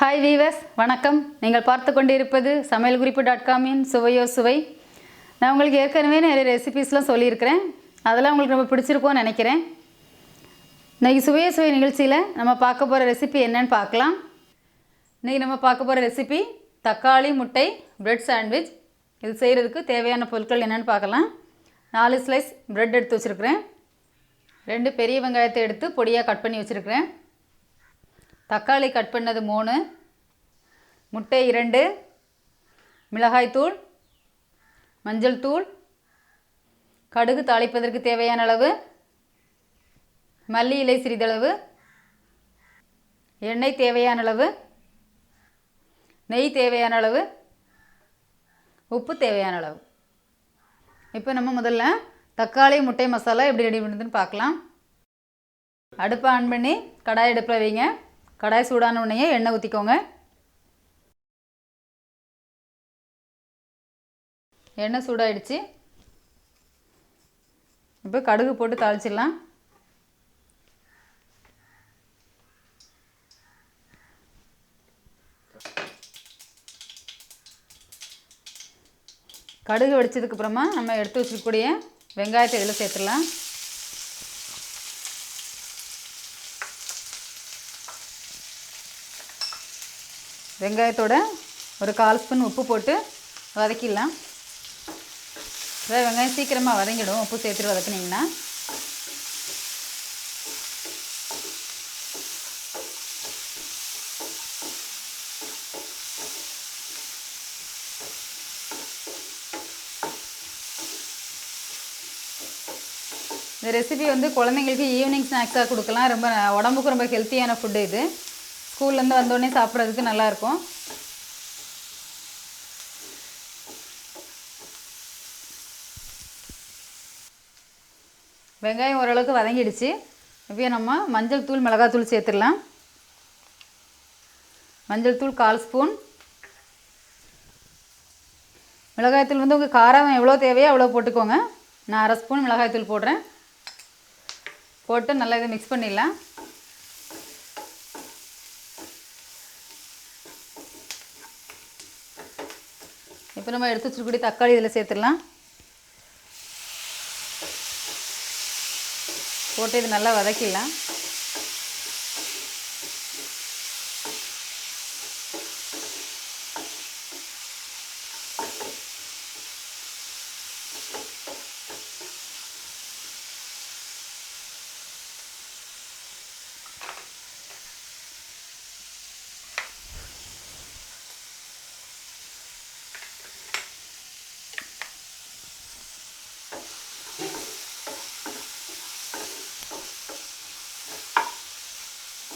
Hi viewers வணக்கம். நீங்கள் பார்த்து கொண்டிருப்பது சமையல் குறிப்பு டாட் காமின் சுவையோ சுவை. நான் உங்களுக்கு ஏற்கனவே நிறைய ரெசிபீஸ்லாம் சொல்லியிருக்கிறேன். அதெல்லாம் உங்களுக்கு ரொம்ப பிடிச்சிருக்கோன்னு நினைக்கிறேன். இன்றைக்கி சுவையோ சுவை நிகழ்ச்சியில் நம்ம பார்க்க போகிற ரெசிபி என்னன்னு பார்க்கலாம். இன்றைக்கி நம்ம பார்க்க போகிற ரெசிபி தக்காளி முட்டை ப்ரெட் சாண்ட்விச் இது செய்கிறதுக்கு தேவையான பொருட்கள் என்னென்னு பார்க்கலாம். நாலு ஸ்லைஸ் ப்ரெட் எடுத்து வச்சுருக்கிறேன். ரெண்டு பெரிய வெங்காயத்தை எடுத்து பொடியாக கட் பண்ணி வச்சுருக்கிறேன். தக்காளி கட் பண்ணது மூணு. முட்டை இரண்டு. மிளகாய்த்தூள் மஞ்சள் தூள். கடுகு தாளிப்பதற்கு தேவையான அளவு. மல்லி இலை சிறிதளவு. எண்ணெய் தேவையான அளவு. நெய் தேவையான அளவு. உப்பு தேவையான அளவு. இப்போ நம்ம முதல்ல தக்காளி முட்டை மசாலா எப்படி ரெடி பண்ணுறதுன்னு பார்க்கலாம். அடுப்பை ஆன் பண்ணி கடாய் அடுப்பில் வைங்க. கடாய் சூடான உடனே எண்ணெய் ஊற்றிக்கோங்க எண்ணெய் சூடாயிடுச்சு. இப்போ கடுகு போட்டு தாளிச்சிடலாம். கடுகு வெடிச்சதுக்கு அப்புறமா நம்ம எடுத்து வச்சுருக்கக்கூடிய வெங்காயத்தை இதில் சேர்த்துடலாம். வெங்காயத்தோட ஒரு கால் ஸ்பூன் உப்பு போட்டு வதக்கிடலாம். அதாவது வெங்காயம் சீக்கிரமாக வதங்கிடும். உப்பு சேர்த்துட்டு வதக்குனிங்கன்னா. இந்த ரெசிபி வந்து குழந்தைங்களுக்கு ஈவினிங் ஸ்நாக்ஸாக கொடுக்கலாம். ரொம்ப உடம்புக்கு ரொம்ப ஹெல்த்தியான ஃபுட்டு இது. ஸ்கூல்லேருந்து வந்தோடனே சாப்பிட்றதுக்கு நல்லாயிருக்கும். வெங்காயம் ஓரளவுக்கு வதங்கிடுச்சு. இப்போ நம்ம மஞ்சள் தூள் மிளகாத்தூள் சேர்த்துடலாம். மஞ்சள் தூள் கால் ஸ்பூன். மிளகாய்த்தூள் வந்து உங்கள் காரம் எவ்வளோ தேவையோ அவ்வளோ போட்டுக்கோங்க. நான் அரை ஸ்பூன் மிளகாய்த்தூள் போடுறேன். போட்டு நல்லா இதை மிக்ஸ் பண்ணிடலாம். இப்போ நம்ம எடுத்து வச்சுருக்கூடிய தக்காளி இதில் சேர்த்துடலாம். போட்டு இது நல்லா வதக்கிடலாம்.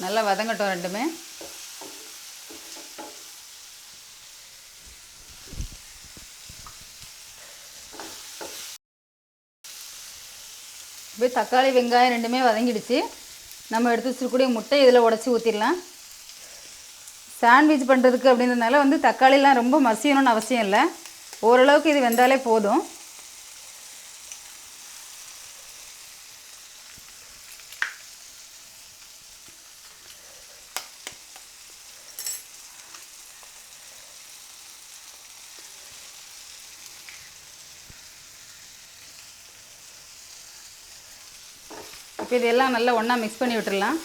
நல்லா வதங்கட்டும் ரெண்டுமே. இப்போ தக்காளி வெங்காயம் ரெண்டுமே வதங்கிடுச்சு. நம்ம எடுத்து வச்சுருக்கூடிய முட்டை இதில் உடச்சி ஊற்றிடலாம் சாண்ட்விச் பண்ணுறதுக்கு அப்படின்றதுனால வந்து தக்காளிலாம் ரொம்ப மசியணும்னு அவசியம் இல்லை. ஓரளவுக்கு இது வெந்தாலே போதும். இப்போ இதெல்லாம் நல்லா ஒன்றா மிக்ஸ் பண்ணி விட்டுடலாம்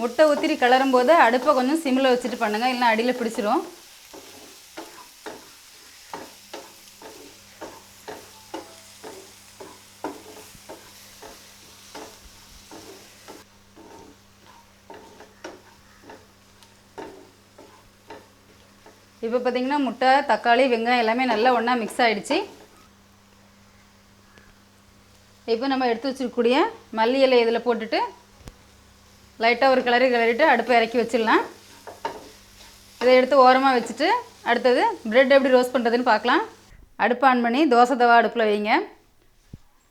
முட்டை உத்திரி கிளறும் போது அடுப்பை கொஞ்சம் சிம்மில் வச்சுட்டு பண்ணுங்கள் இல்லைனா அடியில் பிடிச்சிரும். இப்போ பார்த்தீங்கன்னா முட்டை தக்காளி வெங்காயம் எல்லாமே நல்லா ஒன்றா மிக்ஸ் ஆகிடுச்சு இப்போ நம்ம எடுத்து வச்சுருக்கக்கூடிய மல்லி இலை இதில் போட்டுட்டு லைட்டாக ஒரு கிளறி கிளறிட்டு அடுப்பை இறக்கி வச்சிடலாம். இதை எடுத்து ஓரமாக வச்சுட்டு அடுத்தது ப்ரெட் எப்படி ரோஸ்ட் பண்ணுறதுன்னு பார்க்கலாம். அடுப்பு ஆன் பண்ணி தோசை தவா அடுப்பில் வைங்க.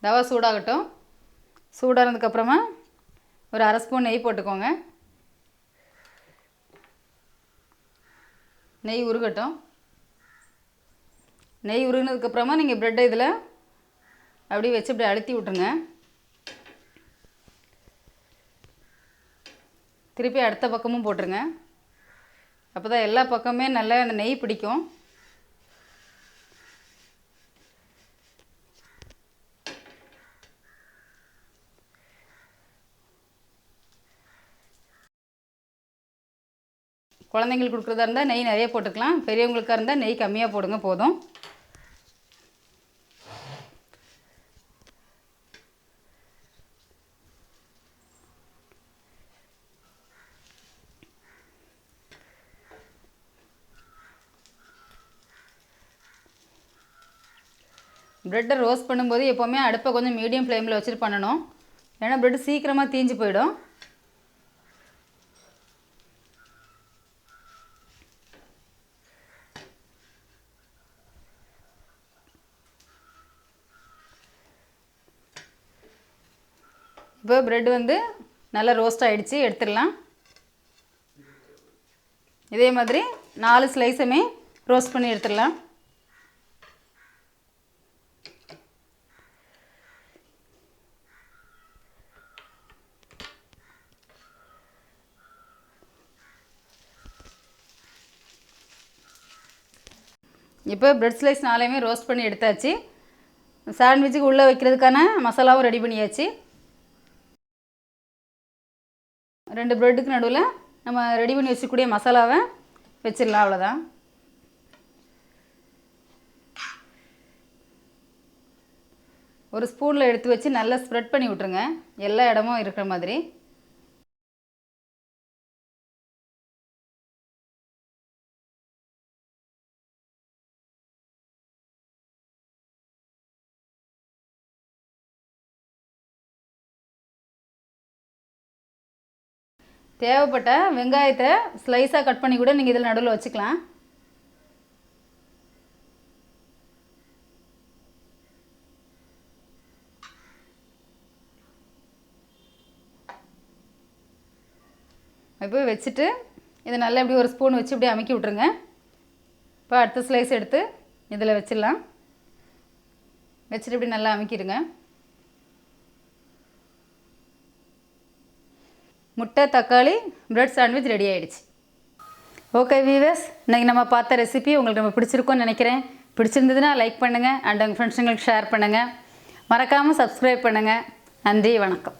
தவா சூடாகட்டும். சூடானதுக்கப்புறமா ஒரு அரை ஸ்பூன் நெய் போட்டுக்கோங்க. நெய் உருகட்டும். நெய் உருகினதுக்கப்புறமா நீங்கள் ப்ரெட்டை இதில் அப்படியே வச்சு இப்படி அழுத்தி விட்ருங்க திருப்பி அடுத்த பக்கமும் போட்டுருங்க. அப்போ தான் எல்லா பக்கமே நல்லா அந்த நெய் பிடிக்கும். குழந்தைங்களுக்கு கொடுக்குறதா இருந்தால் நெய் நிறைய போட்டுக்கலாம். பெரியவங்களுக்காக இருந்தால் நெய் கம்மியாக போடுங்க போதும். ப்ரெட்டை ரோஸ்ட் பண்ணும்போது எப்போவுமே அடுப்பை கொஞ்சம் மீடியம் ஃப்ளேமில் வச்சுட்டு பண்ணணும். ஏன்னா ப்ரெட் சீக்கிரமாக தீஞ்சு போயிடும். இப்போ ப்ரெட் வந்து நல்லா ரோஸ்ட் ஆகிடுச்சு எடுத்துடலாம். இதே மாதிரி நாலு ஸ்லைஸுமே ரோஸ்ட் பண்ணி எடுத்துடலாம். இப்போ பிரெட் ஸ்லைஸ் நாளையுமே ரோஸ்ட் பண்ணி எடுத்தாச்சு. சாண்ட்விச்சுக்கு உள்ளே வைக்கிறதுக்கான மசாலாவும் ரெடி பண்ணியாச்சு. ரெண்டு ப்ரெட்டுக்கு நடுவில் நம்ம ரெடி பண்ணி வச்சுக்கூடிய மசாலாவை வச்சிடலாம் அவ்வளோதான் ஒரு ஸ்பூனில் எடுத்து வச்சு நல்லா ஸ்ப்ரெட் பண்ணி விட்ருங்க எல்லா இடமும் இருக்கிற மாதிரி. தேவைப்பட்ட வெங்காயத்தை ஸ்லைஸாக கட் பண்ணி கூட நீங்கள் இதில் நடுவில் வச்சுக்கலாம். இப்போ வச்சுட்டு இதை நல்லா இப்படி ஒரு ஸ்பூன் வச்சு இப்படி அமுக்கி விட்ருங்க இப்போ அடுத்த ஸ்லைஸ் எடுத்து இதில் வச்சிடலாம். வச்சுட்டு இப்படி நல்லா அமைக்கிடுங்க. முட்டை தக்காளி பிரெட் சாண்ட்விச் ரெடி ஆகிடுச்சு ஓகே வீவர்ஸ் இன்றைக்கி நம்ம பார்த்த ரெசிபி உங்களுக்கு நம்ம பிடிச்சிருக்கோன்னு நினைக்கிறேன். பிடிச்சிருந்ததுன்னா லைக் பண்ணுங்கள் அண்ட் உங்கள் ஃப்ரெண்ட்ஸுங்களுக்கு ஷேர் பண்ணுங்கள் மறக்காமல் சப்ஸ்கிரைப் பண்ணுங்கள் நன்றி வணக்கம்.